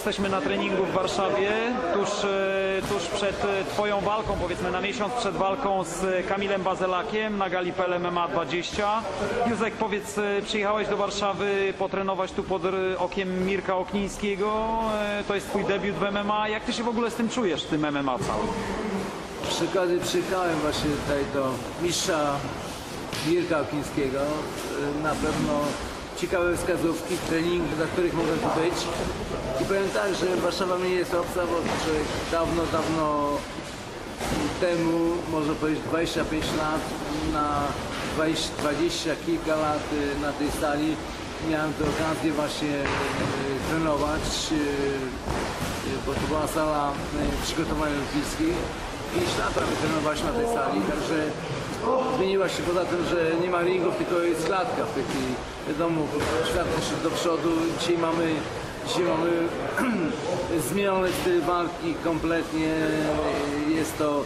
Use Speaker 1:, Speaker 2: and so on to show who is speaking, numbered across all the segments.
Speaker 1: jesteśmy na treningu w Warszawie, tuż, e, tuż przed e, Twoją walką, powiedzmy na miesiąc przed walką z Kamilem Bazelakiem na gali PL MMA 20. Józek, powiedz, e, przyjechałeś do Warszawy potrenować tu pod okiem Mirka Oknińskiego. To jest Twój debiut w MMA. Jak Ty się w ogóle z tym czujesz, tym MMA całym?
Speaker 2: Przy okazji przyjechałem właśnie tutaj do mistrza Mirka Okińskiego. Y, Na pewno ciekawe wskazówki, treningi, dla których mogę tu być. I powiem tak, że Warszawa mi jest obca, bo dawno, dawno temu, można powiedzieć 25 lat, na 20, 20 kilka lat y, na tej sali miałem tę okazję właśnie y, trenować, y, bo to była sala przygotowań olimpijskich. 5 lat prawie trenowaliśmy na tej sali, także zmieniła się poza tym, że nie ma ringów, tylko jest klatka w tej chwili. Wiadomo, świat do przodu, dzisiaj mamy Dzisiaj mamy zmieniony styl walki kompletnie. Jest to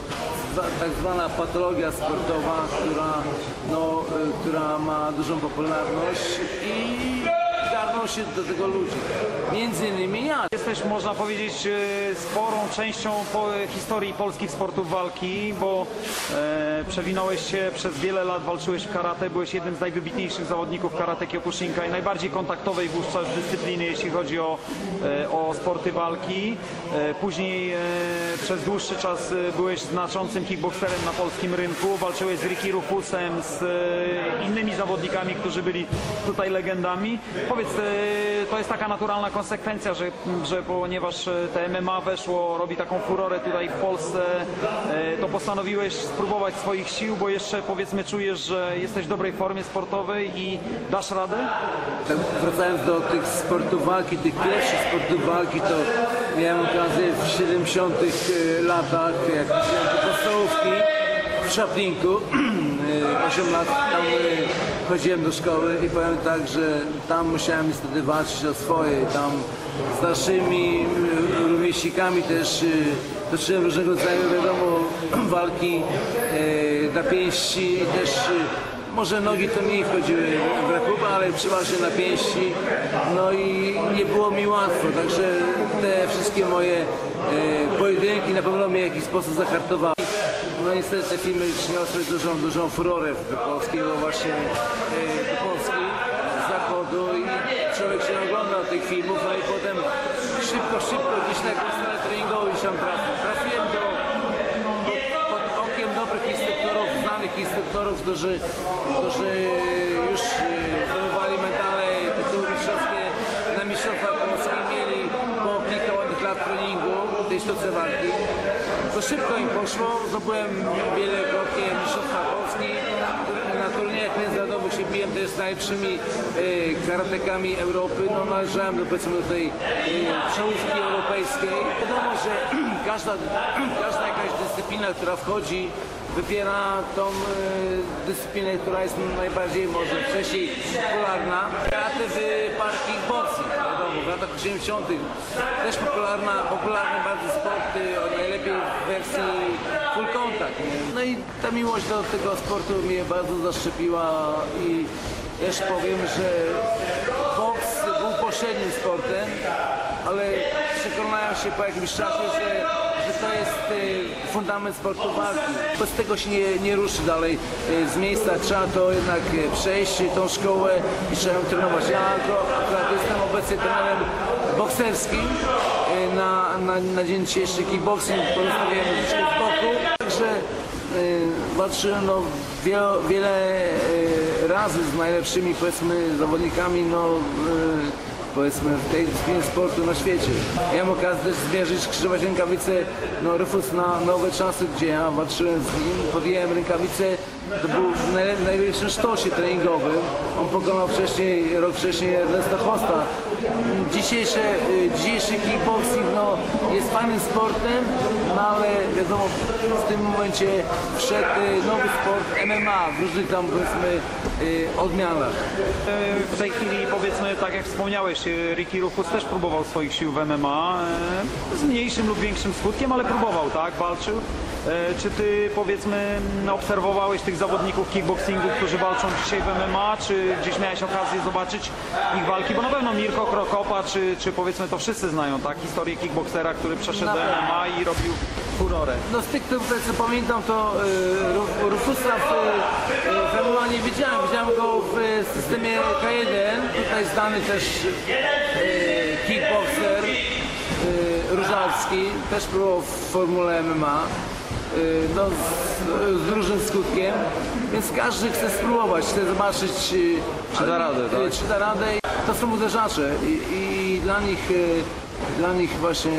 Speaker 2: tak zwana patologia sportowa, która, no, y, która ma dużą popularność i do tego ludzie. Między innymi ja.
Speaker 1: Jesteś, można powiedzieć, e, sporą częścią po, historii polskich sportów walki, bo e, przewinąłeś się przez wiele lat, walczyłeś w karate, byłeś jednym z najwybitniejszych zawodników karate Kyokushinka i najbardziej kontaktowej wówczas dyscypliny, jeśli chodzi o, e, o sporty walki. E, później e, przez dłuższy czas e, byłeś znaczącym kickboxerem na polskim rynku, walczyłeś z Ricky Rufusem, z e, innymi zawodnikami, którzy byli tutaj legendami. Powiedz, e, to jest taka naturalna konsekwencja, że, że ponieważ e, te MMA weszło, robi taką furorę tutaj w Polsce, e, to postanowiłeś spróbować swoich sił, bo jeszcze powiedzmy czujesz, że jesteś w dobrej formie sportowej i dasz radę?
Speaker 2: Tak wracając do tych sportów walki, tych pierwszych sportów walki, to miałem okazję w 70 latach, jak do podstawówki w Szaplinku, 8 lat tam y, chodziłem do szkoły i powiem tak, że tam musiałem niestety walczyć o swoje. Tam z naszymi y, rówieśnikami też toczyłem różnego rodzaju, wiadomo, walki na pięści i też może nogi to mniej wchodziły w rachubę, ale przeważnie na pięści. No i nie było mi łatwo, także te wszystkie moje e, pojedynki na pewno mnie w jakiś sposób zahartowały. No niestety te filmy przyniosły dużą, dużą furorę do polskiego właśnie e, do Polski z zachodu i człowiek się oglądał tych filmów, no i potem szybko, szybko gdzieś na stronę treningową gdzieś tam trafił. Trafiłem do pod, pod okiem dobrych instruktorów, znanych instruktorów, którzy, którzy już e, zdobywali medale, tytuły mistrzowskie na mistrzostwach Polski, mieli po kilka ładnych lat treningu w tej sztuce walki. To szybko im poszło, zdobyłem wielokrotnie mistrzostwa Polski. Na turniejach międzynarodowych się biłem też z najlepszymi e, karatekami Europy. No, należałem do, powiedzmy, do tej e, czołówki europejskiej. Wiadomo, że każda, każda jakaś dyscyplina, która wchodzi, wybiera tą e, dyscyplinę, która jest najbardziej może wcześniej popularna. Karate w park kickboxing, wiadomo, w latach 80. też popularna, popularny bardzo sport, o najlepiej w wersji full contact. No i ta miłość do tego sportu mnie bardzo zaszczepiła i też powiem, że boks był pośrednim sportem, ale przekonałem się po jakimś czasie, że, że to jest e, fundament sportu walki. Bez tego się nie, nie ruszy dalej e, z miejsca. Trzeba to jednak e, przejść tą szkołę i trzeba ją trenować. Ja akurat jestem obecnie trenerem bokserskim. Na, na, na dzień dzisiejszy kickboxing pozostawiłem troszeczkę w boku. Także walczyłem no, wiele, razy z najlepszymi powiedzmy zawodnikami no, powiedzmy w tej dyscyplinie sportu na świecie. Miałem okazję też zmierzyć, skrzyżować rękawice no, Rufus na nowe czasy, gdzie ja walczyłem z nim, podjąłem rękawice, to był w naj, największym sztosie treningowym. On pokonał wcześniej, rok wcześniej Ernesta Hosta. Dzisiejsze, y, dzisiejszy kickboxing no, jest fajnym sportem, no ale wiadomo, w tym momencie wszedł y, nowy sport MMA w różnych tam powiedzmy y, odmianach.
Speaker 1: W tej chwili powiedzmy, tak jak wspomniałeś, e, Ricky Rufus też próbował swoich sił w MMA, e, z mniejszym lub większym skutkiem, ale próbował, tak? Walczył. E, Czy ty powiedzmy obserwowałeś tych zawodników kickboxingu, którzy walczą dzisiaj w MMA, czy gdzieś miałeś okazję zobaczyć ich walki? Bo na pewno Mirko Krokopa, czy, czy powiedzmy to wszyscy znają, tak? Historię kickboxera, który przeszedł do. MMA i robił furorę.
Speaker 2: No z tych, które co pamiętam, to y, Ru- Rufusa w, y, w MMA nie widziałem. Widziałem go w y, systemie K1. Tutaj znany też y, kickboxer y, Różalski. Też próbował w formule MMA. y, No, z, z różnym skutkiem, więc każdy chce spróbować, chce zobaczyć y,
Speaker 1: Czy da radę, tak?
Speaker 2: y, czy da radę. To są uderzacze i, i dla nich y, dla nich właśnie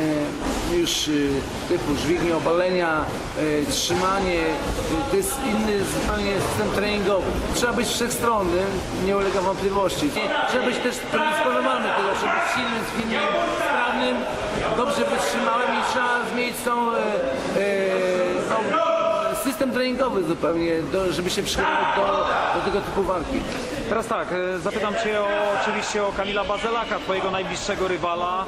Speaker 2: już y, typu dźwignie obalenia, y, trzymanie, y, to jest inny zupełnie system treningowy. Trzeba być wszechstronnym, nie ulega wątpliwości. Trzeba być też predysponowany do tego, trzeba być silnym, zwinnym, sprawnym, dobrze wytrzymałym i trzeba zmienić tą system treningowy zupełnie, do, żeby się przygotować do, do tego typu walki.
Speaker 1: Teraz tak, e, zapytam Cię o, oczywiście o Kamila Bazelaka, Twojego najbliższego rywala.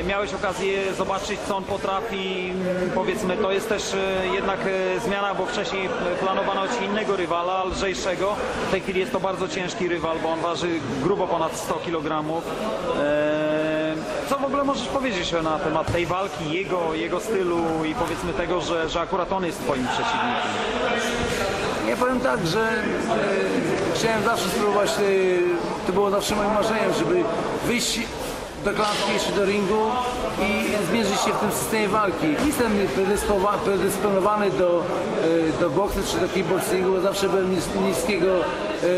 Speaker 1: E, Miałeś okazję zobaczyć, co on potrafi. Powiedzmy, to jest też e, jednak e, zmiana, bo wcześniej e, planowano Ci innego rywala, lżejszego. W tej chwili jest to bardzo ciężki rywal, bo on waży grubo ponad 100 kg. W ogóle możesz powiedzieć na temat tej walki, jego, jego stylu i powiedzmy tego, że, że akurat on jest Twoim przeciwnikiem?
Speaker 2: Ja powiem tak, że e, chciałem zawsze spróbować, e, to było zawsze moim marzeniem, żeby wyjść do klatki czy do ringu i zmierzyć się w tym systemie walki. Jestem predyspowa- predysponowany do, e, do boksu czy do kickboxingu, bo zawsze byłem nis- niskiego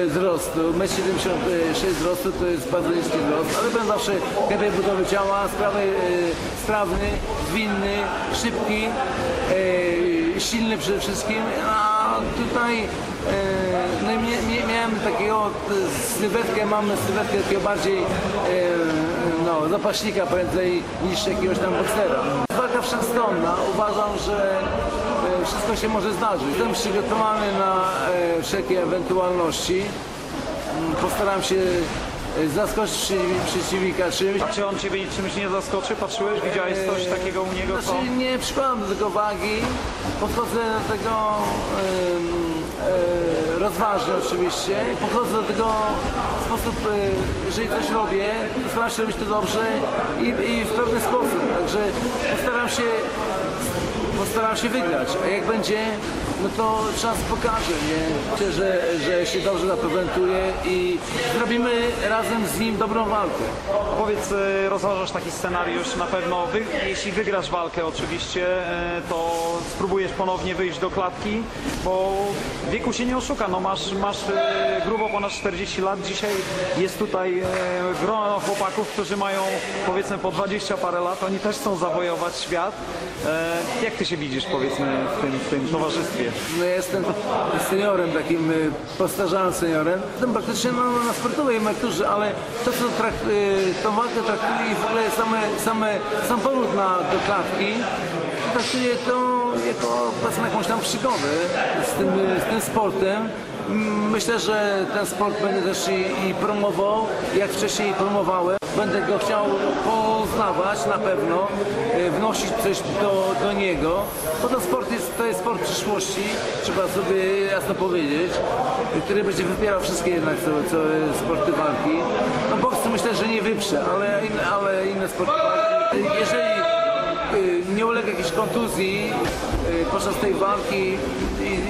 Speaker 2: wzrostu. 1,76 m wzrostu to jest bardzo niski wzrost, ale byłem zawsze lepiej budowy ciała, sprawy, e, sprawny, zwinny, szybki, e, silny przede wszystkim, a tutaj e, no, miałem takiego e, sylwetkę, mam sylwetkę takiego bardziej e, no, zapaśnika prędzej niż jakiegoś tam boksera. Walka wszechstronna. Uważam, że e, wszystko się może zdarzyć. Jestem przygotowany na e, wszelkie ewentualności. Mm, Postaram się e, zaskoczyć przeciw- przeciwnika czymś.
Speaker 1: A czy on Ciebie czymś nie zaskoczy? Patrzyłeś, widziałeś coś takiego u niego, co...
Speaker 2: Znaczy nie przykładam do tego wagi, podchodzę do tego em, e, rozważnie oczywiście, podchodzę do tego w sposób, e, jeżeli coś robię, to staram się robić to dobrze i, i w pewny sposób, także postaram się postaram się wygrać, a jak będzie, no to czas pokaże, nie? Myślę, że, że się dobrze zaprezentuje i zrobimy razem z nim dobrą walkę.
Speaker 1: Powiedz, e, rozważasz taki scenariusz, na pewno, wy, jeśli wygrasz walkę oczywiście, e, to spróbujesz ponownie wyjść do klatki, bo wieku się nie oszuka, no masz, masz e, grubo ponad 40 lat, dzisiaj jest tutaj grono chłopaków, którzy mają powiedzmy po 20 parę lat, oni też chcą zawojować świat. Jak ty się widzisz powiedzmy w tym, w tym towarzystwie?
Speaker 2: No ja jestem seniorem, takim y, postarzałym seniorem. Jestem praktycznie na, na sportowej emeryturze, ale to, co trak, y, tą walkę traktuje w ogóle same, same, sam powrót na, do klatki, traktuję to jako jakąś tam przygodę z tym, y, z tym sportem. Myślę, że ten sport będę też i, i promował, jak wcześniej promowałem. Będę go chciał poznawać na pewno, e, wnosić coś do, do niego, bo to sport jest, to jest sport przyszłości, trzeba sobie jasno powiedzieć, który będzie wypierał wszystkie jednak co, co sporty walki. No boks myślę, że nie wyprze, ale, ale inne sporty walki. Jeżeli nie ulega jakiejś kontuzji y, podczas tej walki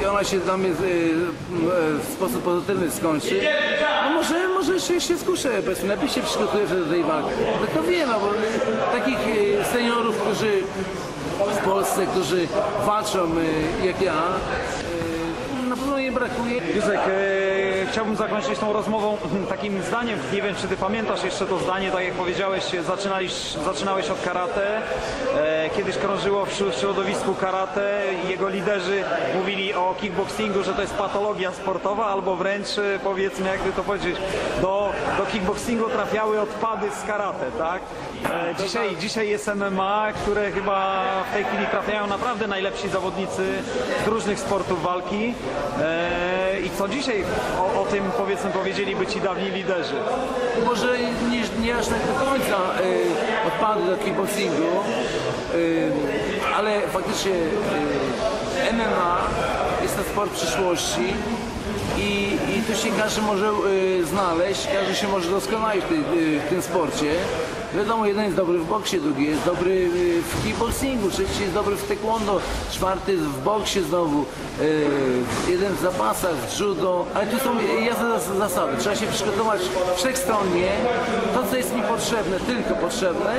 Speaker 2: i ona się dla mnie y, y, w sposób pozytywny skończy, no może, może się, się skuszę, powiedzmy, lepiej się przygotuję do tej walki. No to wiem, no, bo takich seniorów, którzy w Polsce, którzy walczą jak ja, na pewno nie brakuje.
Speaker 1: Józek, chciałbym zakończyć tą rozmową takim zdaniem. Nie wiem, czy ty pamiętasz jeszcze to zdanie, tak jak powiedziałeś, zaczynałeś, od karate. E, kiedyś krążyło w środowisku karate jego liderzy mówili o kickboxingu, że to jest patologia sportowa, albo wręcz e, powiedzmy, jakby to powiedzieć, do, do kickboxingu trafiały odpady z karate, tak? E, dzisiaj, dzisiaj jest MMA, które chyba w tej chwili trafiają naprawdę najlepsi zawodnicy z różnych sportów walki. I co dzisiaj o, o tym powiedzmy powiedzieliby ci dawni liderzy?
Speaker 2: Może nie, nie aż tak do końca y, odpady do kickboxingu, y, ale faktycznie y, MMA jest to sport przyszłości i, i tu się każdy może y, znaleźć, każdy się może doskonalić w, w tym sporcie. Wiadomo, jeden jest dobry w boksie, drugi jest dobry y, w kickboxingu, trzeci jest dobry w taekwondo, czwarty w boksie znowu, y, jeden w zapasach, w judo, ale tu są jasne zas- zasady. Trzeba się przygotować wszechstronnie, to co jest mi potrzebne, tylko potrzebne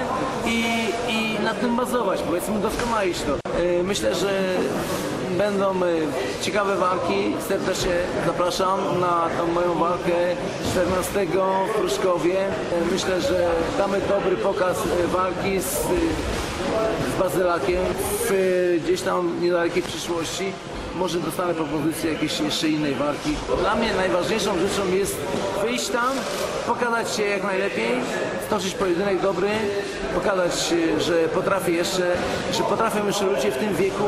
Speaker 2: i, i na tym bazować, powiedzmy doskonalić to. Y, Myślę, że Będą e, ciekawe walki. Serdecznie zapraszam na tą moją walkę 14 w Pruszkowie. E, Myślę, że damy dobry pokaz e, walki z, z Bazylakiem w e, gdzieś tam niedalekiej przyszłości. Może dostanę propozycję jakiejś jeszcze innej walki. Dla mnie najważniejszą rzeczą jest wyjść tam, pokazać się jak najlepiej, stoczyć pojedynek dobry, pokazać, e, że potrafię jeszcze, że potrafią jeszcze ludzie w tym wieku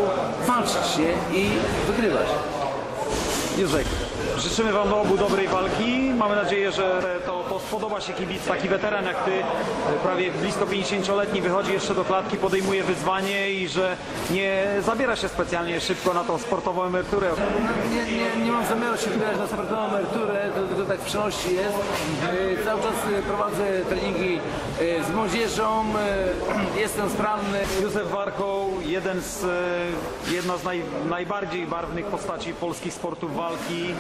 Speaker 2: walczyć się i wygrywać.
Speaker 1: Józek, życzymy Wam do obu dobrej walki. Mamy nadzieję, że to, to spodoba się kibic. Taki weteran jak Ty, prawie blisko 50-letni, wychodzi jeszcze do klatki, podejmuje wyzwanie i że nie zabiera się specjalnie szybko na tą sportową emeryturę.
Speaker 2: Nie, nie, nie mam zamiaru się wybierać na sportową emeryturę, to tylko tak w przenośni jest. E, Cały czas e, prowadzę treningi e, z młodzieżą, e, jestem sprawny.
Speaker 1: Józef Warchoł, jeden z, e, jedna z naj, najbardziej barwnych postaci polskich sportów walki,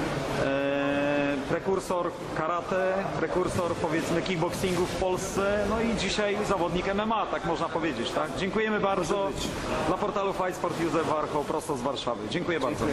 Speaker 1: prekursor karate, prekursor powiedzmy kickboxingu w Polsce, no i dzisiaj zawodnik MMA, tak można powiedzieć, tak? Dziękujemy bardzo. Dla portalu Fight Sport Józef Warchoł, prosto z Warszawy. Dziękuję bardzo.